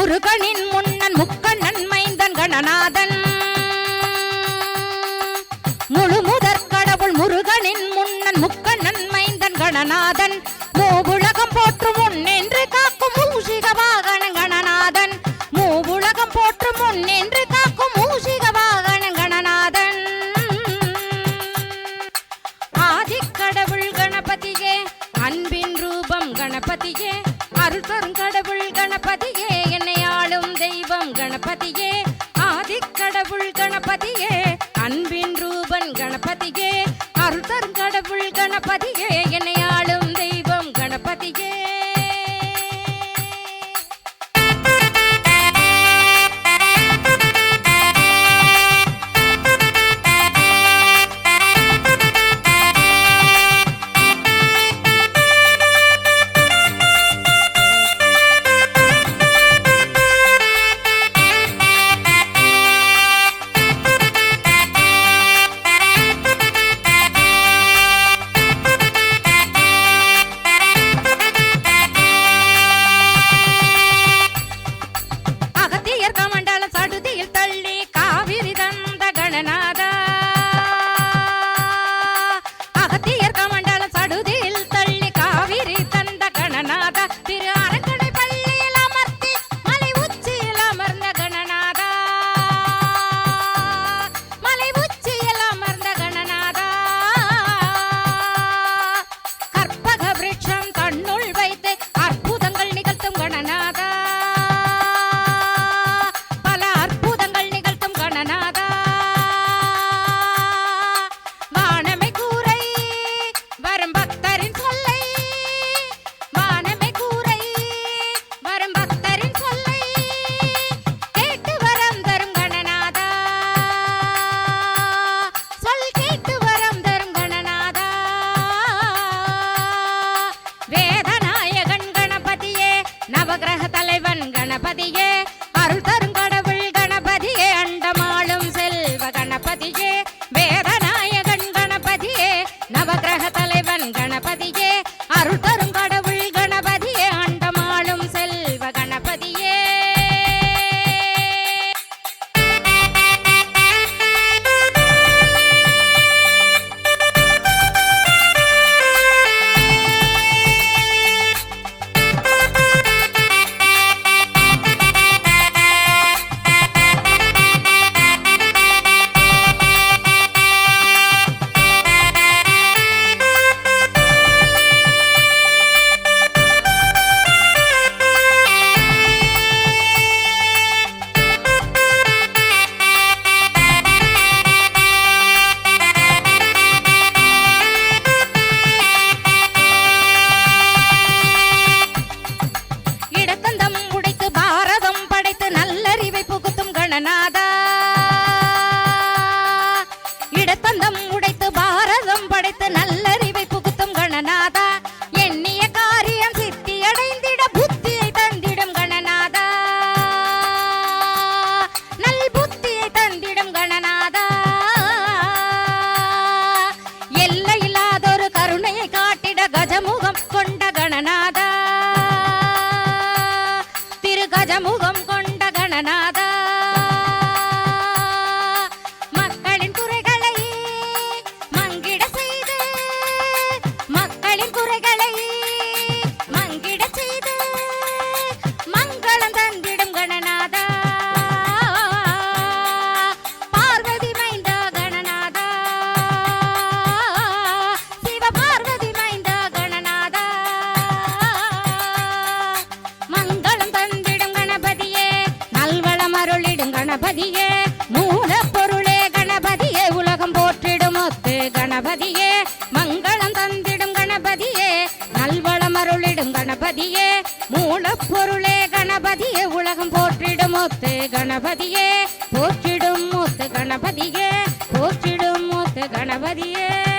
முருகனின் முன்னன் முக்கண்ணன் மைந்தன் கணநாதன். முழு முதற் கடவுள் முருகனின் முன்னன் முக்கண்ணன் மைந்தன் கணநாதன். மூவுலகம் போற்றும் முன்னென்று காக்கும் மூஷிகவாகன். ஏ 啊爹！நவகிரக தலைவன் கணபதியே அருள் தரும் கடவுள் கணபதியே அண்டமாளும் செல்வ கணபதியே வேதநாயகன் கணபதியே நவகிரக தலைவன் கணபதியே. கணபதியே மூலப்பொருளே கணபதியே உலகம் போற்றிடும் மூத்து கணபதியே போற்றிடும் மூத்து கணபதியே போற்றிடும் மூத்து கணபதியே.